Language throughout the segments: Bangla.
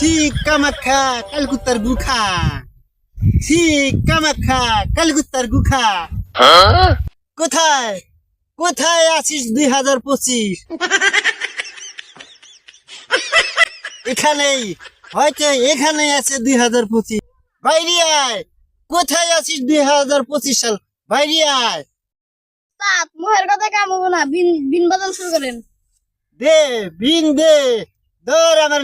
ঠিক কামাখ্যা কালকুত্তার গুখা। ঠিক কামাখ্যা কালকুত্তার গুখা। কোথায়? কোথায় আছিস দুই হাজার পঁচিশ? এখানেই হয়তো এখানেই আছে দুই হাজার পঁচিশ। বাইরে আয়। কোথায় আছিস দুই হাজার পঁচিশ সাল? বাইরে আয়। মোহের কথা কাম হব না। বিন বিন বাদল শুরু করেন। দে বিন দে। ধর আমার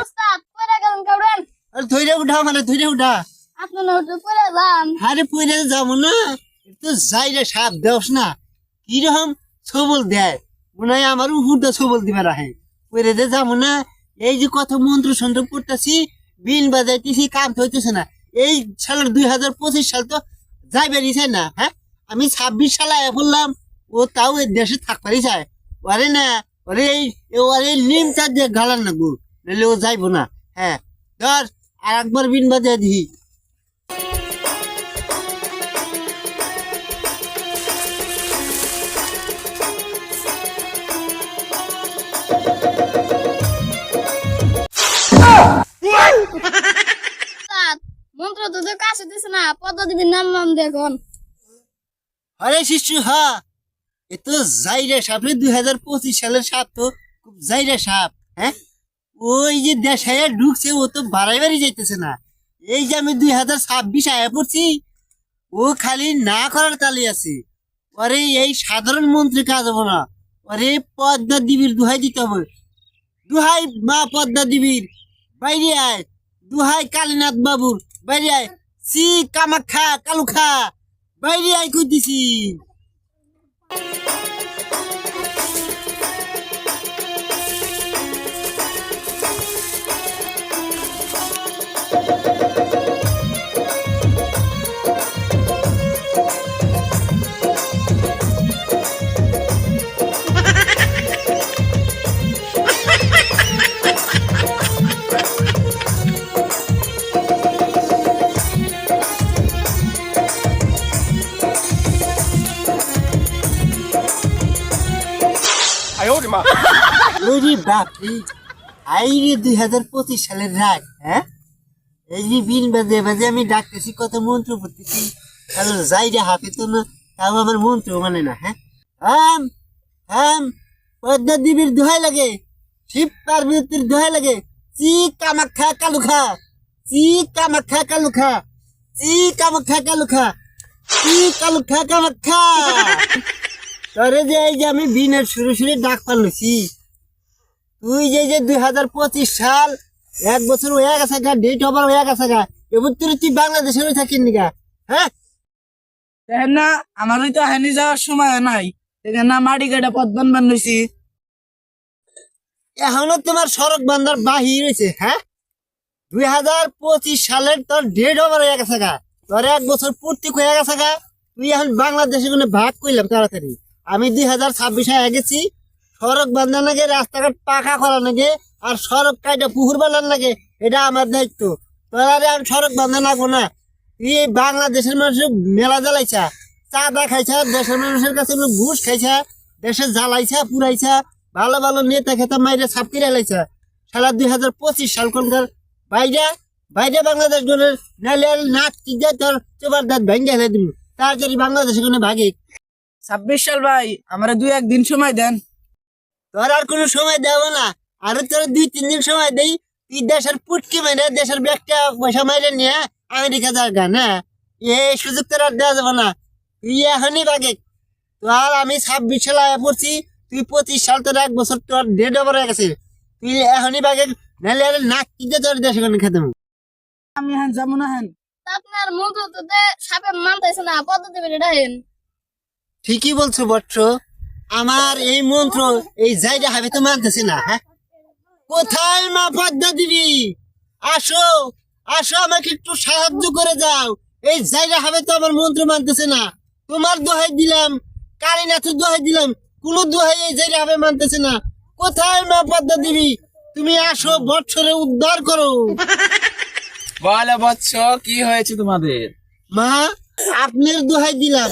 ওস্তাদ গেলেন আর উঠা মানে ধৈর্য উঠা। আপনার নজর পয়রা যান আরে পইরে যাব না তো যাই রে সাপ দেওস না। কীরকম সবল দেয়? মনে হয় আমার উপরটা সবল দিবে রাহে। পইরে যে যাব না এই যে কত মন্ত্র সন্ত্র পড়তেছি বিন বাজাইতেছি কাম হইতেছে না। এই সালের দুই হাজার পঁচিশ সাল তো যাই বেরিয়েছে না হ্যাঁ? আমি ছাব্বিশ সালে আয়া বললাম ও তাও এই দেশে থাকপারি চায়। ওরে না ওরে এই ওরে নিম চার দিয়ে গালার না গো নাহলে ও যাইবো না। হ্যাঁ ধর আর একবার বিন বাজাই দিই তাত মন্ত্র তো কাছে দিছে না পদ্ধতির নাম নাম দেখুন আরে শিশু হা এ তো জাইরা সাপ রে দুই হাজার পঁচিশ সালের সাপ তো, খুব জাইরা সাপ হ্যাঁ? ওই যে দেশায় ঢুকছে, ও তো বাড়াই বাড়ি যাইতেছে না। এই যে আমি দুই হাজার ছাব্বিশ আয়া পড়ছি, ও খালি না করার তালি আছে। ওরে এই সাধারণ মন্ত্রী কাজ হব না। ওরে পদ্মা দিবির দুহাই দিতে হবে। দুহাই মা পদ্মা দিবির, বাইরে আয়। দুহাই কালীনাথ বাবুর, বাইরে আয়। সি কামাখ্যা, কালুখা, বাইরে আয় Thank you. ওরে বাপরে আইরে দুই হাজার পঁচিশ সালের রাগ হ্যাঁ? এই যে বিন বাজে বাজে আমি ডাকতেছি, কত মন্ত্র পড়তেছি। তাহলে যাই রে হাতে তো না, তাও আমার মন্ত্র মানে না হ্যাঁ? আম আম পদ্মা দেবীর দোহাই লাগে, শিব পার্বতীর দোহাই লাগে, চি কামাখ্যা কালুখা, চি কামাখ্যা কালুখা, চি কামাখ্যা কালুখা, চি কালুখা কামাখ্যা। তোরে যে এই যে আমি বিনের শুরু শুরু ডাক পারলছি তুই যে যে দুই হাজার পঁচিশ সাল এক বছর হয়ে গেছে গা ডেট ওভার হয়ে গেছে গা এবার তুই তুই বাংলাদেশের থাকিস নিগা হ্যাঁ? দেখেন না আমারই তো হানি যাওয়ার সময় নাই দেখেন না মাটি কাটা পদ্মন বানাইছি এখনও তোমার সড়ক বান্ধার বাহির হয়েছে হ্যাঁ? দুই হাজার পঁচিশ সালের তোর ডেট ওভার হয়ে গেছে গা তোর এক বছর পূর্তি হয়ে গেছে গা তুই এখন বাংলাদেশে কোনো ভাগ করলাম তাড়াতাড়ি। আমি দুই হাজার ছাব্বিশে গেছি সড়ক বান্ধা লাগে রাস্তাঘাট পাকা করা লাগে আর সড়ক কাইটা পুকুর বানার লাগে এটা আমার দায়িত্ব। তোর আমি সড়ক বান্ধা লাগবো না। এই বাংলাদেশের মানুষের মেলা জ্বালাইছা। চাঁদা খাইছা, দেশের মানুষের কাছে ঘুষ খাইছা, দেশে জ্বালাইছা, পুরাইছা, ভালো ভালো নেতা খেতা মাইরে সাপ কিনে লাইছা। সালা দুই হাজার পঁচিশ সাল কোনকার বাইরে বাইরে বাংলাদেশ নাইলে আর নাচ দিয়ে তোর চোবার দাঁত ভেঙে হেলে দিবি। তাড়াতাড়ি বাংলাদেশে কোনো ভাগে ছাব্বিশ সাল ভাই আমার দুই একদিন সময় দেন। তোর আর কোনো সময় দেবো না। আরও তোর দুই তিন দিন সময় দেই। তুই দেশের পুটকি মেরে দেশের ব্যাগটা পয়সা মাইরে নিয়ে আমেরিকা যার গান না? এই সুযোগ তোর আর দেওয়া যাবে না। তুই এখনই বাগে। তোর আমি ছাব্বিশ সালে আয়া পড়ছি। তুই পঁচিশ সাল তোর এক বছর তোর ডেট ওভার হয়ে গেছে। তুই এখনই বাগে। নাহলে আর নাক কিনতে তোর দেশে খেতে আমি হ্যাঁ যাব না হ্যাঁ। আপনার মন্ত্র তো দে সাপে মানতেছে না পদ্ধতি বেড়ে ডাহেন ঠিকই বলছো বৎস আমার এই মন্ত্র এই জায়গা হবে তো মানতেছে না হ্যাঁ? কোথায় মা পদ্মা দিবি? আসো আসো আমাকে একটু সাহায্য করে যাও। এই জায়গা হবে তো আমার মন্ত্র মানতেছে না। তোমার দোহাই দিলাম কালীনাথের দোহাই দিলাম কোন দোহাই এই জায়গা হবে মানতেছে না। কোথায় মা পদ্মা দিবি? তুমি আসো বৎসরে উদ্ধার করো। বলে বৎস কি হয়েছে তোমাদের? মা আপনার দোহাই দিলাম।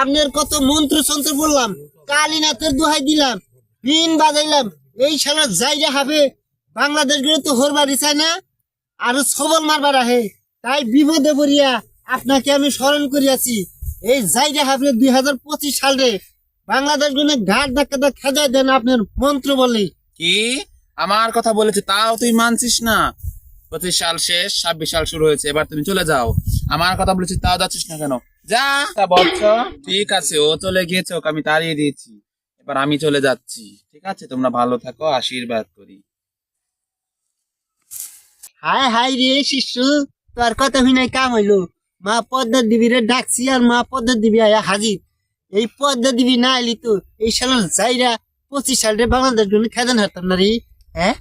আপনার কত মন্ত্র সন্ত্র বললাম কালীনাথের দোহাই দিলাম বিন বাজাইলাম, এই সালা জায়গা হবে বাংলাদেশগুলো তো হরবারি চায় না, আর সবল মারবার আহে, তাই বিপদে পড়িয়া আপনাকে আমি স্মরণ করিয়াছি, এই জায়গা হবে দুই হাজার পঁচিশ সালে বাংলাদেশগুলো ঘাট ধাক্কা খেজাই দেন আপনার মন্ত্র বলে। কি? আমার কথা বলেছে, তাও তুই মানছিস না। পঁচিশ সাল শেষ, ছাব্বিশ সাল শুরু হয়েছে, এবার তুমি চলে যাও। আমার কথা বলেছিস তাও যাচ্ছিস না কেন? যা। তা বৎস ঠিক আছে ও চলে গিয়েছে ওকে আমি তাড়িয়ে দিয়েছি। এবার আমি চলে যাচ্ছি ঠিক আছে? তোমরা ভালো থাকো আশীর্বাদ করি। হায় হায় রে শিশু তোর কথা শুনে কাম হইল। মা পদ্মা দিবি রে ডাকছি আর মা পদ্মা দিবি আয়া হাজির। এই পদ্মা দিবি না আইলি তো এই সালের যাইরা পঁচিশ সালে বাংলাদেশগুলো খেদান হারতাম না রে হ্যাঁ?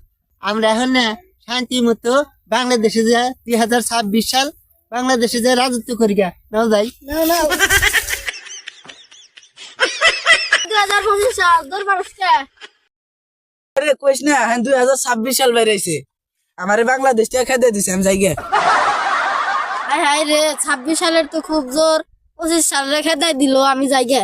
আমরা এখন না শান্তি মতো বাংলাদেশে যা দুই হাজার ছাব্বিশ সাল বাংলাদেশে যে রাজত্ব করি গা না যাই। না না দুই হাজার পঁচিশ সাল দরবার আরে কইস না হ্যাঁ দুই হাজার ছাব্বিশ সাল বেরিয়েছে। আমারে বাংলাদেশ থেকে খেতে দিছে আমি যাই গে হাই হাই রে ছাব্বিশ সালের তো খুব জোর পঁচিশ দিল আমি যাই গে